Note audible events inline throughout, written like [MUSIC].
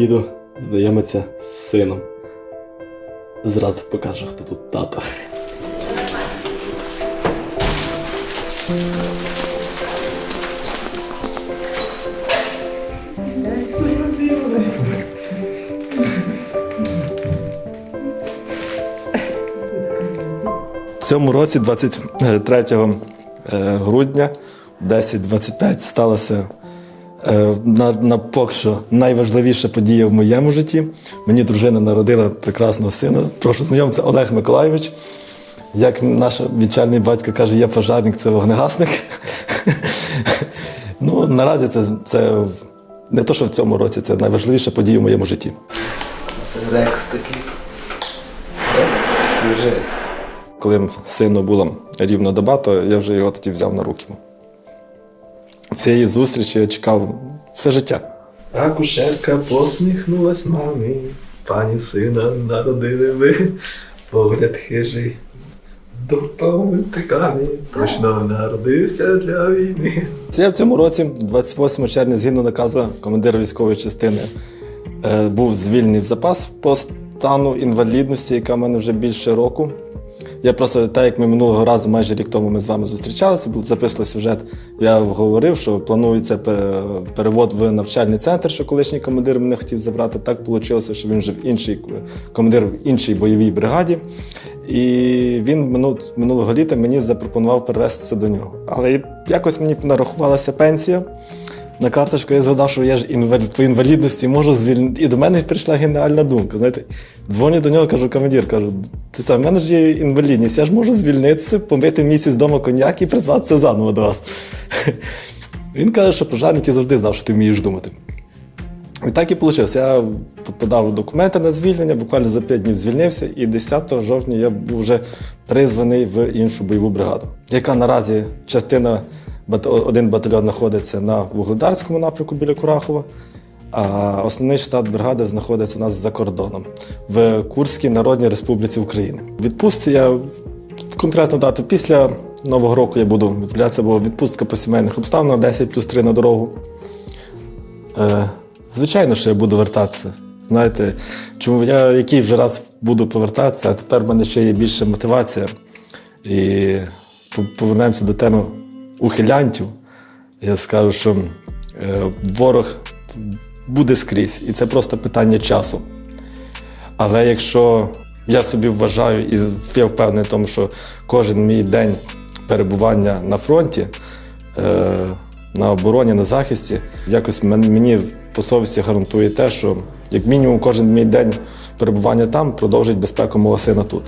їду знайомитися з сином. Зразу покажу, хто тут тато. Цьому році, 23 е, грудня, 10.25 сталося на, на поки що найважливіша подія в моєму житті. Мені дружина народила прекрасного сина. Прошу знайомця Олег Миколайович. Як наш відчальний батько каже, є пожарник, це вогнегасник. ну, наразі це, це не то, що в цьому році, це найважливіша подія в моєму житті. Це рекс такий. Коли сину було рівно доба, то я вже його тоді взяв на руки. Цієї зустрічі я чекав все життя. Акушерка посміхнулась мамі, пані сина народили ви, погляд хижий. Допомогтиками, точно народився для війни. Це я в цьому році, 28 червня, згідно наказу командира військової частини, е, був звільнений в запас по стану інвалідності, яка в мене вже більше року. Я просто, так як ми минулого разу, майже рік тому ми з вами зустрічалися, був записали сюжет. Я говорив, що планується перевод в навчальний центр, що колишній командир мене хотів забрати. Так вийшло, що він вже в інший командир в іншій бойовій бригаді. І він минулого літа мені запропонував перевестися до нього. Але якось мені нарахувалася пенсія. На карточку я згадав, що я ж інвалід по інвалідності можу звільнити. І до мене прийшла геніальна думка. Знаєте, дзвоню до нього, кажу, командир, кажу, ти сам, в мене ж є інвалідність, я ж можу звільнитися, помити місяць вдома коньяк і призватися заново до вас. [LAUGHS] Він каже, що пожарник я завжди знав, що ти вмієш думати. І так і вийшло. Я подав документи на звільнення, буквально за 5 днів звільнився, і 10 жовтня я був вже призваний в іншу бойову бригаду, яка наразі частина, один батальйон знаходиться на Вугледарському напрямку біля Курахова, а основний штат бригади знаходиться у нас за кордоном в Курській Народній Республіці України. Відпустці я конкретно дату після Нового року я буду відправлятися, бо відпустка по сімейних обставинах 10 плюс 3 на дорогу. Е, звичайно, що я буду вертатися. Знаєте, чому я який вже раз буду повертатися, а тепер в мене ще є більше мотивація. І повернемося до теми ухилянтів. Я скажу, що е, ворог буде скрізь, і це просто питання часу. Але якщо я собі вважаю і я впевнений в тому, що кожен мій день перебування на фронті, е, на обороні, на захисті, якось мен- мені по совісті гарантує те, що як мінімум кожен мій день перебування там продовжить безпеку мого сина тут.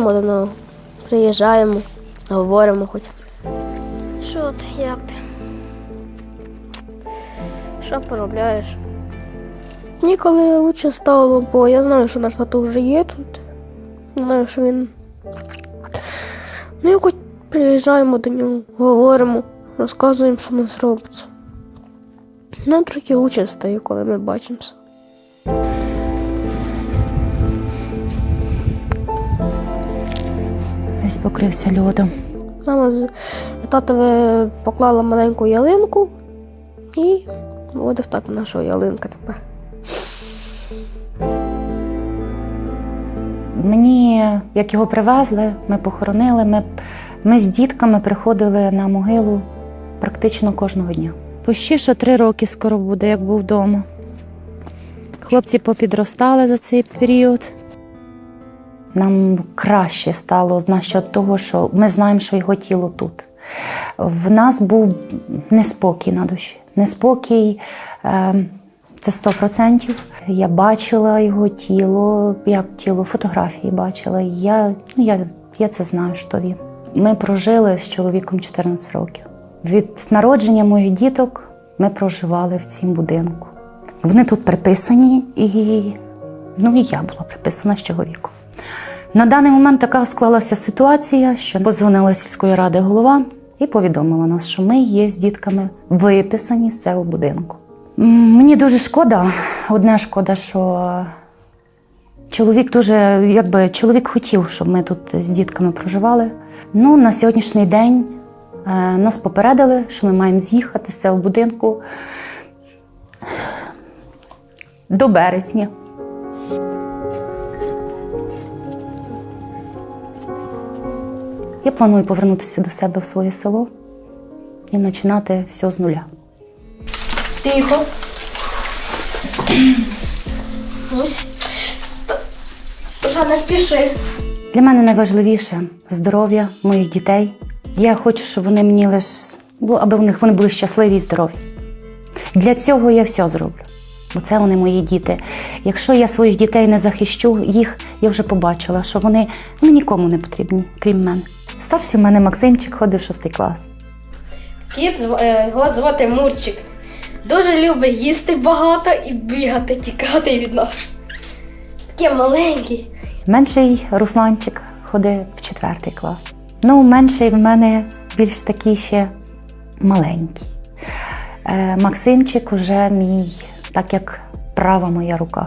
Ходимо до нього, приїжджаємо, говоримо хоч. Що ти, як ти? Що поробляєш? Ніколи лучше стало, бо я знаю, що наш тато вже є тут. Знаю, що він. Ну хоч приїжджаємо до нього, говоримо, розказуємо, що в нас робиться. Нам трохи лучше стає, коли ми бачимося. Покрився льодом. Мама з татове поклала маленьку ялинку і буде в тата наша ялинка тепер. Мені, як його привезли, ми похоронили. Ми, ми з дітками приходили на могилу практично кожного дня. Пощі, що три роки скоро буде, як був вдома. Хлопці попідростали за цей період. Нам краще стало насчет того, що ми знаємо, що його тіло тут. В нас був неспокій на душі. Неспокій е, це 100%. Я бачила його тіло, як тіло, фотографії бачила. Я, ну, я, я це знаю, що він. Ми прожили з чоловіком 14 років. Від народження моїх діток ми проживали в цім будинку. Вони тут приписані, і ну і я була приписана з чоловіком. На даний момент така склалася ситуація, що позвонила сільської ради голова і повідомила нас, що ми є з дітками виписані з цього будинку. Мені дуже шкода, одне шкода, що чоловік дуже, якби чоловік хотів, щоб ми тут з дітками проживали. Ну, на сьогоднішній день е, нас попередили, що ми маємо з'їхати з цього будинку до березня. Я планую повернутися до себе в своє село і починати все з нуля. Тихо. Ось. Не спіши. Для мене найважливіше здоров'я моїх дітей. Я хочу, щоб вони мені лише аби в них вони були щасливі і здорові. Для цього я все зроблю, бо це вони мої діти. Якщо я своїх дітей не захищу, їх я вже побачила, що вони ну, нікому не потрібні, крім мене. Старший в мене Максимчик ходив в шостий клас. Кіт е, його звати Мурчик. Дуже любить їсти багато і бігати, тікати від нас. Такий маленький. Менший Русланчик ходив в четвертий клас. Ну, менший в мене більш такий ще маленький. Е, Максимчик уже мій, так як права моя рука.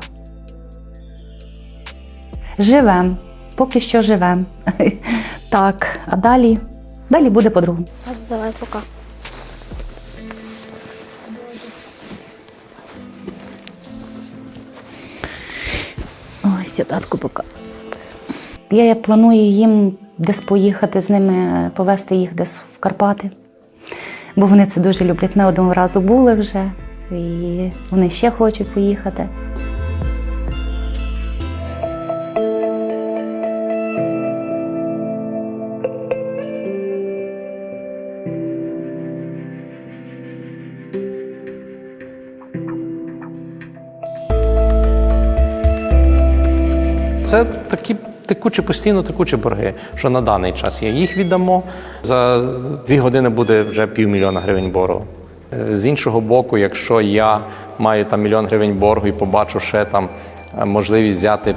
Живем, поки що живем. [LAUGHS] Так, а далі, далі буде по-другому. Давай пока. Ой, сідатку пока. Я планую їм десь поїхати з ними, повезти їх десь в Карпати. Бо вони це дуже люблять. Ми одного разу були вже, і вони ще хочуть поїхати. Це такі текучі, постійно текучі борги, що на даний час є. Їх віддамо. За дві години буде вже півмільйона гривень боргу. Е, З іншого боку, якщо я маю там мільйон гривень боргу і побачу ще там е, можливість взяти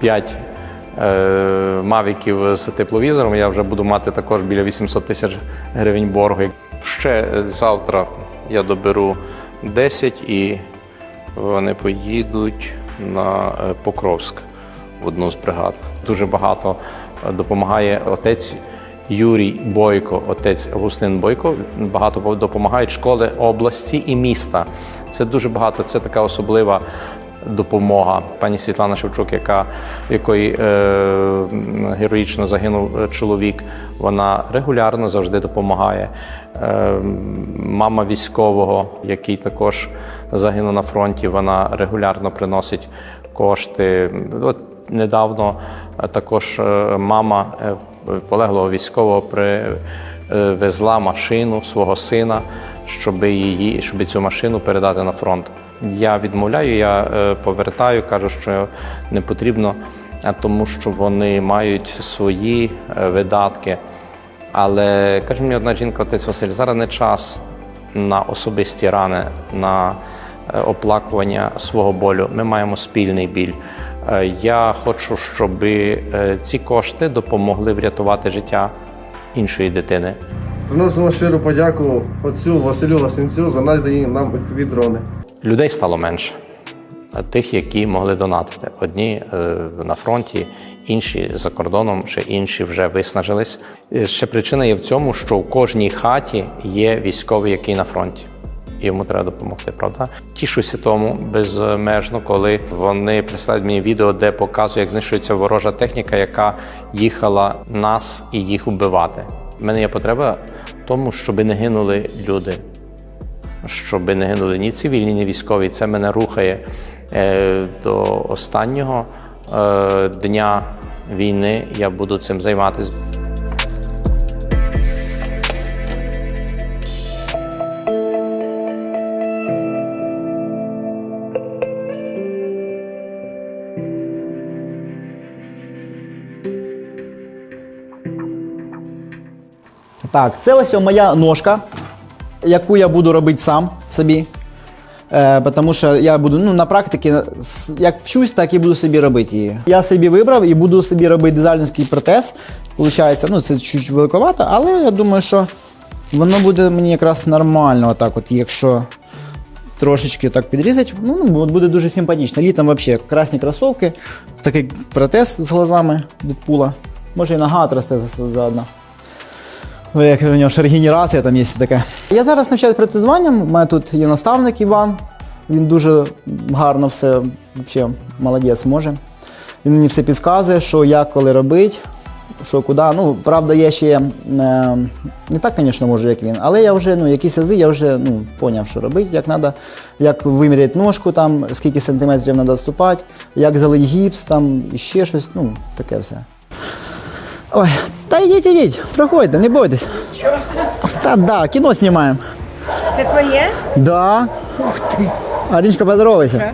5 е, мавіків з тепловізором, я вже буду мати також біля 800 тисяч гривень боргу. Ще завтра я доберу 10 і вони поїдуть на Покровськ одну з бригад. Дуже багато е, допомагає отець Юрій Бойко, отець Августин Бойко. Багато допомагають школи області і міста. Це дуже багато. Це така особлива допомога. Пані Світлана Шевчук, яка якої е, героїчно загинув е, чоловік, вона регулярно завжди допомагає. Е, мама військового, який також загинув на фронті, вона регулярно приносить кошти. От недавно е, також е, мама е, полеглого військового привезла машину свого сина, щоб її, щоб цю машину передати на фронт. Я відмовляю, я е, повертаю, кажу, що не потрібно, тому що вони мають свої е, видатки. Але каже мені одна жінка, отець Василь, зараз не час на особисті рани, на е, оплакування свого болю. Ми маємо спільний біль. Е, Я хочу, щоб е, ці кошти допомогли врятувати життя іншої дитини. Приносимо щиру подяку отцю Василю Ласенцю за надані нам fpv дрони. Людей стало менше. Тих, які могли донатити. Одні е, на фронті, інші за кордоном, ще інші вже виснажились. Е, Ще причина є в цьому, що в кожній хаті є військовий, який на фронті. Йому треба допомогти, правда? Тішуся тому безмежно, коли вони присилають мені відео, де показує, як знищується ворожа техніка, яка їхала нас і їх вбивати. У мене є потреба в тому, щоб не гинули люди щоб не гинули ні цивільні, ні військові. Це мене рухає е, до останнього е, дня війни. Я буду цим займатися. Так, це ось моя ножка, яку я буду робити сам. собі. Е, тому що я буду ну, на практиці, як вчусь, так і буду собі робити її. Я собі вибрав і буду собі робити дизайнерський протез. Получається, ну це чуть великовато, але я думаю, що воно буде мені якраз нормально, отак, от, якщо трошечки так підрізати, ну, ну, буде дуже симпатично. Літом взагалі красні кросовки, такий протез з глазами від пула. Може і нога за- заодно. Як у нього ж регенерація там є таке. Я зараз навчаюсь протезуванням. У мене тут є наставник Іван. Він дуже гарно все, взагалі, молодець може. Він мені все підказує, що як, коли робити, що куди. Ну, правда, я ще е, не так, звісно, можу, як він, але я вже ну, якісь ази, я вже ну, поняв, що робити, як треба, як виміряти ножку, там, скільки сантиметрів треба відступати, як залить гіпс, там, і ще щось, ну, таке все. Ой, та йдіть, йдіть, проходьте, не бойтесь. Чого? Та да, кіно знімаємо. Це твоє? Да. Ух ти. Аріночка, поздоровайся.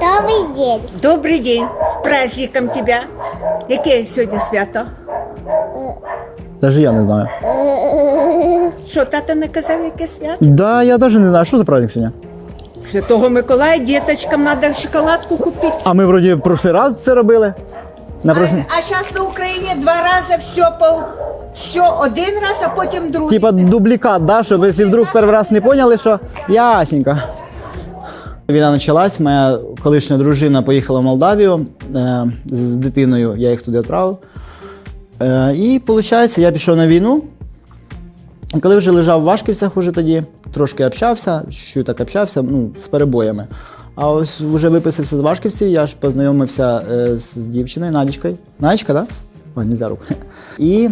Добрый день. Добрий день. З праздником тебе. Яке сьогодні свято? Даже я не знаю. Що, тато не казав, яке свято? Да, я даже не знаю, що за праздник сьогодні. Святого Миколая, діточкам треба шоколадку купити. А ми вроді в прошлий раз це робили. На А, а зараз на Україні два рази все по все один раз, а потім другий. Типа дублікат, да, щоб якщо вдруг перший раз не поняли, що ясненько. Війна почалась, моя колишня дружина поїхала в Молдавію е, з з дитиною, я їх туди відправив. Е, і виходить, я пішов на війну. І Коли вже лежав в Вашківцях уже тоді, трошки общався, чуть так общався, ну, з перебоями. А ось вже виписався з Вашківців, я ж познайомився е, з, з дівчиною Надічкою. Надічка, так? Да? Ой, не за руку. І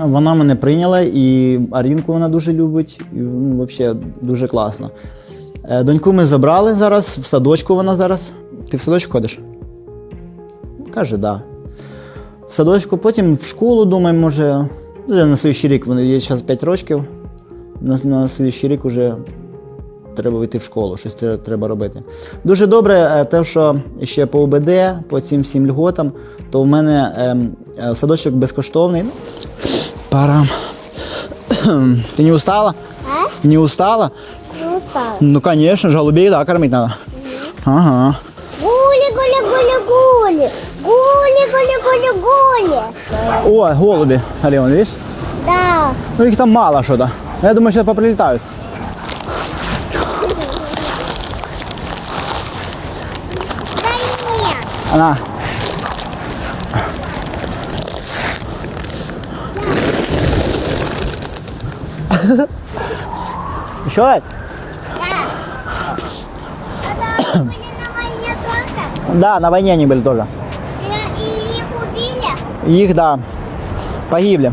вона мене прийняла, і Арінку вона дуже любить. І, ну, взагалі дуже класно. Е, Доньку ми забрали зараз, в садочку вона зараз. Ти в садочок ходиш? Каже, так. Да. В садочку, потім в школу, думаю, може. Вже на слідчий рік, вони є зараз 5 років. На, на слідчий рік вже треба йти в школу, щось треба робити. Дуже добре, е, те, що ще по УБД, по цим всім льготам, то в мене ем, е, садочок безкоштовний. Парам. Ты не устала? А? Не устала? Не устал. Ну, конечно же, голубей, да, кормить надо. Ага. Гули, гули, гули, гули. Гули, гули, гули, гули. О, голуби, Алена, видишь? Да. Ну, их там мало что-то. Я думаю, сейчас поприлетают. Она. Еще вы были на войне тоже? Да, на войне они были тоже. И, и их убили? Их, да, погибли.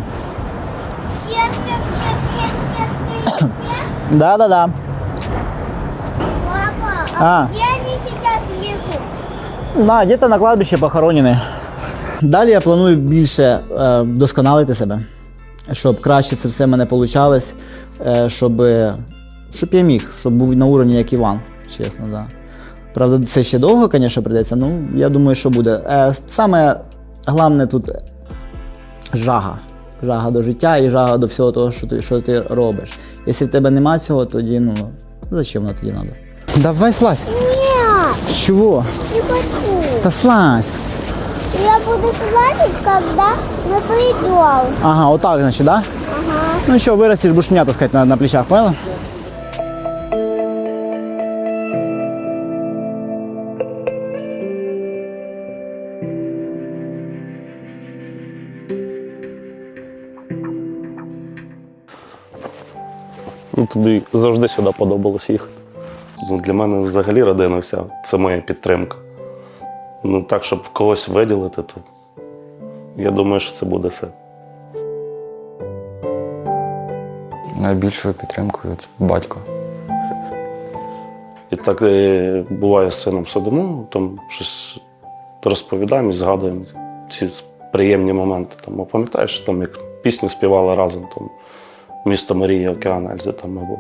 Все, все, все, все, все, все, все. Да, да, да. Папа, А. а где? На, где-то на кладбищі похоронені. Далі я планую більше е, досконалити себе, щоб краще це все в мене вийшло, е, щоб, щоб я міг, щоб був на уровні, як Іван, чесно, да. Правда, це ще довго, звісно, прийдеться, ну я думаю, що буде. Е, саме головне тут жага. Жага до життя і жага до всього того, що ти, що ти робиш. Якщо в тебе нема цього, тоді ну, зачем воно тоді треба? Давай слазь. Чого? не хочу. Та слазь. Я буду слазить, когда мы придем. Ага, вот так, значит, да? Ага. Ну еще вырастешь, будешь меня таскать на, на плечах, поняла? Ну, тобі завжди сюди подобалось їхати. Ну, для мене взагалі родина вся це моя підтримка. Ну, так, щоб в когось виділити, то я думаю, що це буде все. Найбільшою підтримкою це батько. І так е, буває з сином сидимо, там щось розповідаємо і згадуємо ці приємні моменти. Там, пам'ятаєш, там, як пісню співали разом, там, місто Марія, океан Ельзи, там, або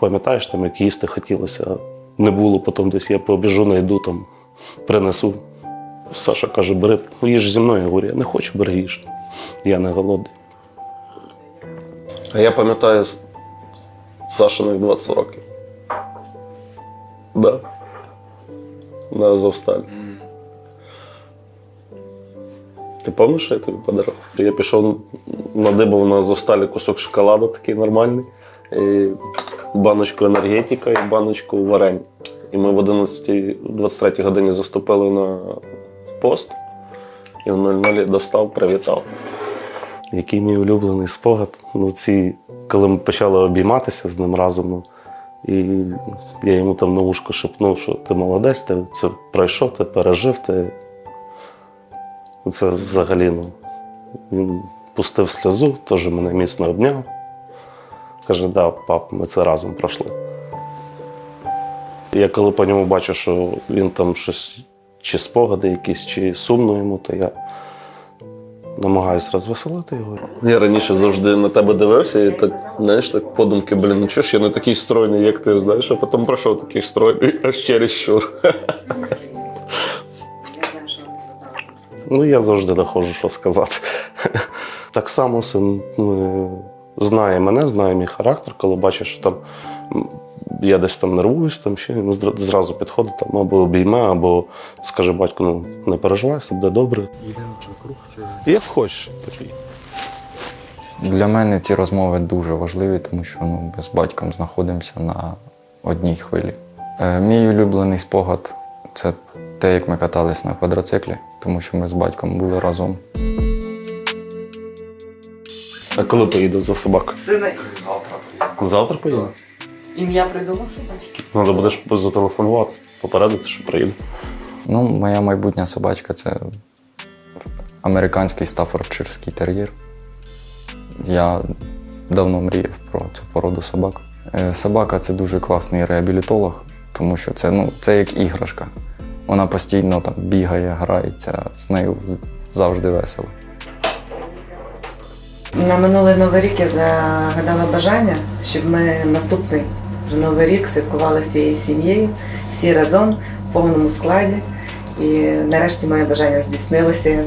пам'ятаєш, там, як їсти хотілося, не було, потім десь я побіжу, найду, там, принесу. Саша каже, бери, ну, їж зі мною. Я говорю, я не хочу, бери їж. Я не голодний. А я пам'ятаю, Сашиних 20 років. Да. На Азовсталь. Ти пам'ятаєш, що я тобі подарував? Я пішов надибав на Азовсталі кусок шоколаду такий нормальний, баночку енергетика і баночку варень. І ми в 11-23 годині заступили на пост, і в 00 достав, привітав. Який мій улюблений спогад. Ну, ці, коли ми почали обійматися з ним разом, ну, і я йому там на ушко шепнув, що ти молодець, ти це пройшов, ти пережив, ти. Це взагалі, ну, він пустив сльозу, теж мене міцно обняв. Каже, да, пап, ми це разом пройшли. Я коли по ньому бачу, що він там щось, чи спогади якісь, чи сумно йому, то я намагаюся розвеселити його. Я раніше завжди на тебе дивився і так, знаєш, так подумки, блін, ну чого ж я не такий стройний, як ти, знаєш, а потім пройшов такий стройний, [LAUGHS] аж через щур. Ну, я завжди знаходжу, що сказати. Так само син знає мене, знає мій характер, коли бачить, що там я десь там нервуюсь, там ще зра- зразу підходить там, або обійме, або скаже батько, ну не переживай, все буде добре. Як хочеш такий. Для мене ці розмови дуже важливі, тому що ну, ми з батьком знаходимося на одній хвилі. Е, мій улюблений спогад це те, як ми катались на квадроциклі, тому що ми з батьком були разом. А коли поїду за собакою? Сина Завтра поїду. ім'я придумав собачки. Треба будеш зателефонувати, попередити, що приїду. Ну, моя майбутня собачка це американський стафордширський тер'єр. Я давно мріяв про цю породу собак. Е, Собака це дуже класний реабілітолог, тому що це, ну, це як іграшка. Вона постійно там бігає, грається, з нею завжди весело. На минулий новий рік я загадала бажання, щоб ми наступний вже новий рік святкували всією сім'єю, всі разом в повному складі. І нарешті моє бажання здійснилося.